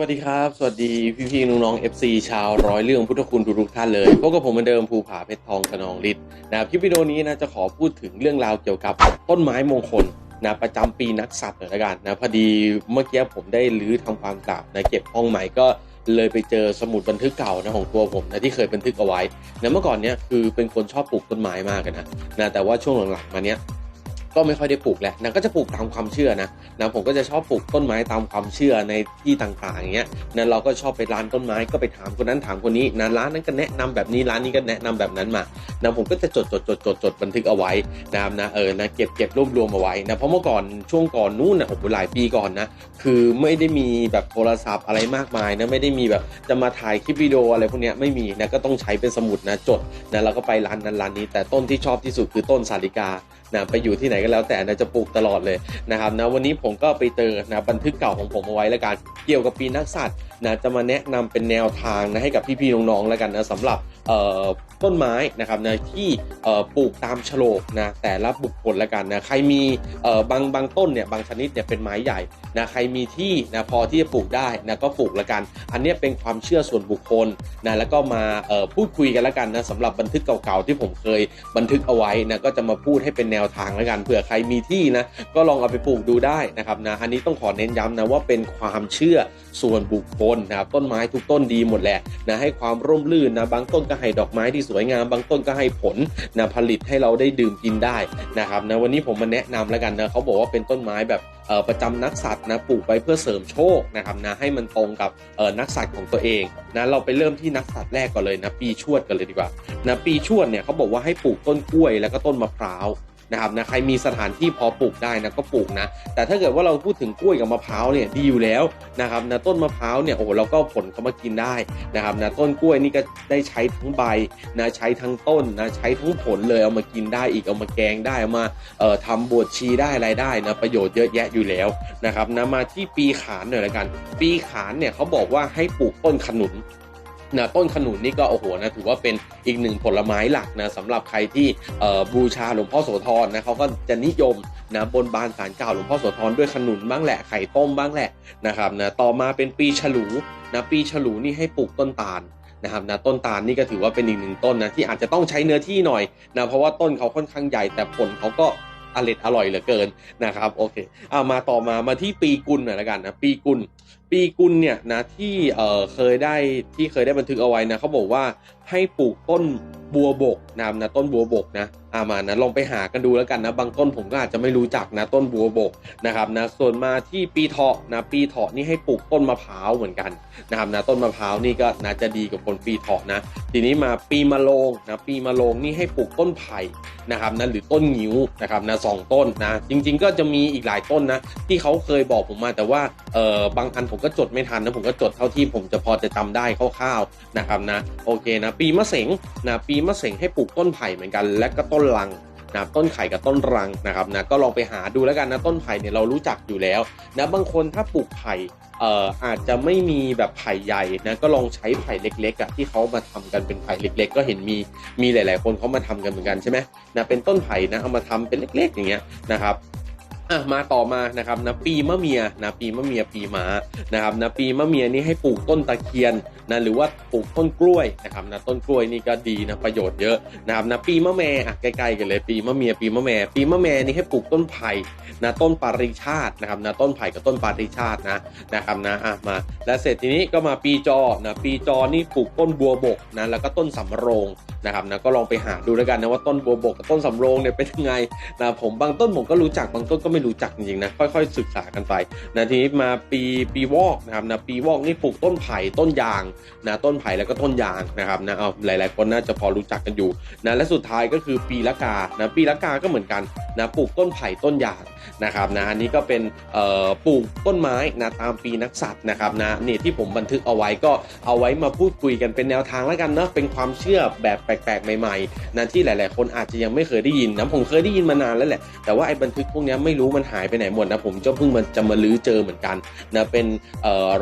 วัสดีครับ สวัสดีพี่ๆน้องๆ FC ชาวร้อยเรื่องพุทธคุณทุกๆท่านเลยพบกับผมเหมือนเดิมภูผาเพชรทองขนองฤทธิ์นะครับคลิปวิดีโอนี้นะจะขอพูดถึงเรื่องราวเกี่ยวกับต้นไม้มงคลนะประจำปีนักสัตว์หน่อยละกันนะพอดีเมื่อกี้ผมได้รื้อทำความสะอาดนะเก็บห้องใหม่ก็เลยไปเจอสมุดบันทึกเก่านะของตัวผมนะที่เคยบันทึกเอาไว้นะเมื่อก่อนเนี้ยคือเป็นคนชอบปลูกต้นไม้มากนะนะแต่ว่าช่วงหลังๆมาเนี้ย ก็ไม่ค่อยได้ปลูกแหล้วนะก็จะปลูกตามความเชื่อนะนะผมก็จะชอบปลูกต้นไม้ตามความเชื่อในที่ต่างๆอย่างเงี้ยนะเราก็ชอบไปร้านต้นไม้ก็ไปถามคนนั้นถามคนนี้นะร้านนั้นก็แนะนำแบบนี้ร้านนี้ก็แนะนำแบบนั้นมานะผมก็จะจดจดจดจดจดบันทึกเอาไว้นะครับนะเออนะเก็บเก็บรวบรวมเอาไว้นะเพราะเมื่อก่อนช่วงก่อนนู้นนะโอ้โหหลายปีก่อนนะคือไม่ได้มีแบบโทรศัพท์อะไรมากมายนะไม่ได้มีแบบจะมาถ่ายคลิปวิดีโออะไรพวกเนี้ยไม่มีนะก็ต้องใช้เป็นสมุดนะจดนะเราก็ไปร้านนั้นร้านนี้ แต่ต้นที่ชอบที่สุดคือต้นสาลิกานะไปอยู่ที่ไหนก็แล้วแต่นะจะปลูกตลอดเลยนะครับนะวันนี้ผมก็ไปเจอนะบันทึกเก่าของผมเอาไว้แล้วกันเกี่ยวกับปีนักสัตว์ นะจะมาแนะนำเป็นแนวทางนะให้กับพี่ๆน้องๆแล้วกันนะสำหรับต้นไม้นะครับนะที่ปลูกตามโฉลกนะแต่ละบุคคลแล้วกันนะใครมีบางบางต้นเนี่ยบางชนิดเนี่ยเป็นไม้ใหญ่นะใครมีที่นะพอที่จะปลูกได้นะก็ปลูกแล้วกัน อันนี้เป็นความเชื่อส่วนบุคคลนะแล้วก็มาพูดคุยกันแล้วกันนะสำหรับบันทึกเก่าๆที่ผมเคยบันทึกเอาไว้นะก็จะมาพูดให้เป็นแนวทางแล้วกันเผื่อใครมีที่นะก็ลองเอาไปปลูกดูได้นะครับนะอันนี้ต้องขอเน้นย้ำนะว่าเป็นความเชื่อส่วนบุคคลนนะครับต้นไม้ทุกต้นดีหมดแหละนะให้ความร่มรื่นนะบางต้นก็ให้ดอกไม้ที่สวยงาม บางต้นก็ให้ผลนะผลิตให้เราได้ดื่มกินได้นะครับนะวันนี้ผมมาแนะนำแล้วกันนะเขาบอกว่าเป็นต้นไม้แบบประจำนักสัตว์นะปลูกไปเพื่อเสริมโชคนะครับนะให้มันตรงกับนักสัตว์ของตัวเองนะเราไปเริ่มที่นักสัตว์แรกก่อนเลยนะปีชวดกันเลยดีกว่านะปีชวดเนี่ยเขาบอกว่าให้ปลูกต้นกล้วยแล้วก็ต้นมะพร้าว นะครับนะใครมีสถานที่พอปลูกได้นะก็ปลูกนะ แต่ถ้าเกิดว่าเราพูดถึงกล้วยกับมะพร้าวเนี่ยดีอยู่แล้วนะครับนะต้นมะพร้าวเนี่ยโอ้โหเราก็ผลเขามากินได้นะครับนะต้นกล้วยนี่ก็ได้ใช้ทั้งใบนะใช้ทั้งต้นนะใช้ทั้งผลเลยเอามากินได้อีกเอามาแกงได้เอามาเอ่อทำบวชชีได้อะไรได้นะประโยชน์เยอะแยะอยู่แล้วนะครับนะมาที่ปีขานหน่อยละกัน ปีขานเนี่ยเขาบอกว่าให้ปลูกต้นขนุน นะต้นขนุนนี่ก็โอ้โหนะถือว่าเป็นอีกหนึ่งผลไม้หลักนะสำหรับใครที่บูชาหลวงพ่อโสธรนะเขาก็จะนิยมนะบนบานสารเก่าหลวงพ่อโสธรด้วยขนุนบ้างแหละไข่ต้มบ้างแหละนะครับนะต่อมาเป็นปีฉลูนะปีฉลูนี่ให้ปลูกต้นตาลนะครับนะต้นตาลนี่ก็ถือว่าเป็นอีกหนึ่งต้นนะที่อาจจะต้องใช้เนื้อที่หน่อยนะเพราะว่าต้นเขาค่อนข้างใหญ่แต่ผลเขาก็อร่อยอร่อยเหลือเกินนะครับโอเคเอามาต่อมามาที่ปีกุลหน่อยละกันนะปีกุล ปีกุลเนี่ยนะที่เออเคยได้ที่เคยได้บันทึกเอาไว้นะเขาบอกว่าให้ปลูกต้นบัวบกนะนะต้นบัวบกนะอามานะลองไปหากันดูแล้วกันนะบางต้นผมก็อาจจะไม่รู้จักนะต้นบัวบกนะครับนะส่วนมาที่ปีเถาะนะปีเถาะนี่ให้ปลูกต้นมะพร้าวเหมือนกันนะครับนะต้นมะพร้าวนี่ก็น่าจะดีกับคนปีเถาะนะทีนี้มาปีมะโรงนะปีมะโรงนี่ให้ปลูกต้นไผ่นะครับนะหรือต้นงิ้วนะครับนะสองต้นนะจริง ๆ ก็จะมีอีกหลายต้นนะที่เขาเคยบอกผมมาแต่ว่าเออบางอันผมก็จดไม่ทันนะผมก็จดเท่าที่ผมจะพอจะจำได้คร่าวๆนะครับนะโอเคนะปีมะเสงนะปีมะเสงให้ปลูกต้นไผ่เหมือนกัน และก็ต้นลังนะต้นไข่กับต้นรังนะครับนะก็ลองไปหาดูแล้วกันนะต้นไผ่เนี่ยเรารู้จักอยู่แล้วนะบางคนถ้าปลูกไผ่เอ่ออาจจะไม่มีแบบไผ่ใหญ่นะก็ลองใช้ไผ่เล็กๆอะที่เขามาทำกันเป็นไผ่เล็ก ๆ ก็เห็นมีมีหลาย ๆ คนเขามาทำกันเหมือนกันใช่ไหมนะเป็นต้นไผ่นะเอามาทำเป็นเล็ก ๆ อย่างเงี้ยนะครับ อะมาต่อมานะครับนะปีมะเมียนะปีมะเมียปีม้านะครับนะปีมะเมียนี่ให้ปลูกต้นตะเคียน นะหรือว่าปลูกต้นกล้วยนะครับนะต้นกล้วยนี่ก็ดีนะประโยชน์เยอะนะครับนะปีมะแม่อะใกล้ๆกันเลยปีมะเมียปีมะแม่ปีมะแม่นี่ให้ปลูกต้นไผ่นะต้นปาริชาตินะครับนะต้นไผ่กับต้นปาริชาตินะนะครับนะอะมา แล้วเสร็จทีนี้ก็มาปีจอนะปีจอนี่ปลูกต้นบัวบกนะแล้วก็ต้นสำโรงนะครับนะก็ลองไปหาดูแล้วกันนะว่าต้นบัวบกกับต้นสำโรงเนี่ยเป็นยังไงนะผมบางต้นผมก็รู้จักบางต้นก็ไม่รู้จักจริงๆนะค่อยๆศึกษากันไปนะทีนี้มาปีปีวอกนะครับนะปีวอกนี่ปลูกต้นไผ่ต้นยางนะต้นไผ่แล้วก็ต้นยางนะครับนะเอาหลาย ๆ คนน่าจะพอรู้จักกันอยู่นะและสุดท้ายก็คือปีละกานะปีละกาก็เหมือนกันนะปลูกต้นไผ่ต้นยางนะครับนะอันนี้ก็เป็นปลูกต้นไม้นะตามปีนักสัตว์นะครับนะนี่ยที่ผมบันทึกเอาไว้ก็เอาไว้มาพูดคุยกันเป็นแนวทางแล้วกันเนาะเป็นความเชื่อแบบแปลก ๆ ใหม่ ๆ นะที่หลาย ๆ คนอาจจะยังไม่เคยได้ยินนะผมเคยได้ยินมานานแล้วแหละแต่ว่าไอ้บันทึกพวกนี้ไม่รู้มันหายไปไหนหมดนะผมจะเพิ่งมันจะมาลื้อเจอเหมือนกันนะเป็น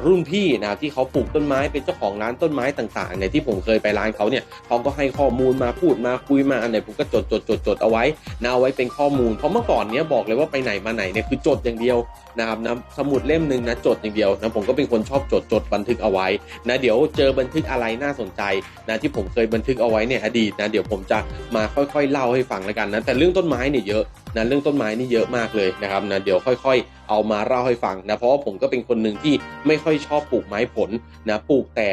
รุ่นพี่นะที่เขาปลูกต้นไม้เป็นเจ้าของร้านต้นไม้ต่างๆเนี่ยที่ผมเคยไปร้านเขาเนี่ยเขาก็ให้ข้อมูลมาพูดมาคุยมาอันไหนผมก็จดจดจดจดเอาไว้นะเอาไว้เป็นข้อมูลเพราะเมื่อก่อนเนี้ยบอกเลยว่าไปไหนมาไหนเนี่ยคือจดอย่างเดียวนะครับนะสมุดเล่มหนึ่งนะจดอย่างเดียวนะผมก็เป็นคนชอบจดจดบันทึกเอาไว้นะเดี๋ยวเจอบันทึกอะไรน่าสนใจนะที่ผมเคยบันทึกเอาไว้เนี่ยอดีตนะเดี๋ยวผมจะมาค่อยๆเล่าให้ฟังแล้วกันนะแต่เรื่องต้นไม้เนี่ยเยอะนะเรื่องต้นไม้นี่เยอะมากเลยนะครับนะเดี๋ยวค่อย ๆ เอามาเล่าให้ฟังนะเพราะว่าผมก็เป็นคนหนึ่งที่ไม่ค่อยชอบปลูกไม้ผลนะปลูกแต่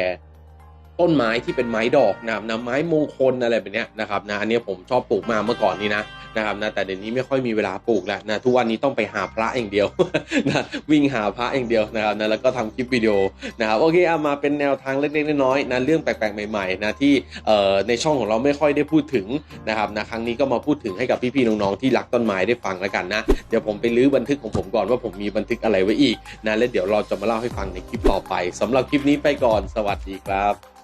ต้นไม้ที่เป็นไม้ดอกนะนะไม้มงคลอะไรแบบนี้นะครับนะอันนี้ผมชอบปลูกมาเมื่อก่อนนี้นะ นะครับนะแต่เดี๋ยวนี้ไม่ค่อยมีเวลาปลูกแล้วนะทุกวันนี้ต้องไปหาพระอย่างเดียวนะวิ่งหาพระอย่างเดียวนะครับนะแล้วก็ทำคลิปวิดีโอนะครับโอเคเอามาเป็นแนวทางเล็กๆน้อยๆนะเรื่องแปลกๆใหม่ๆนะที่เอ่อในช่องของเราไม่ค่อยได้พูดถึงนะครับนะครั้งนี้ก็มาพูดถึงให้กับพี่ๆน้องๆที่รักต้นไม้ได้ฟังแล้วกันนะเดี๋ยวผมไปลื้อบันทึกของผมก่อนว่าผมมีบันทึกอะไรไว้อีกนะแล้วเดี๋ยวเราจะมาเล่าให้ฟังในคลิปต่อไปสำหรับคลิปนี้ไปก่อน สวัสดีครับ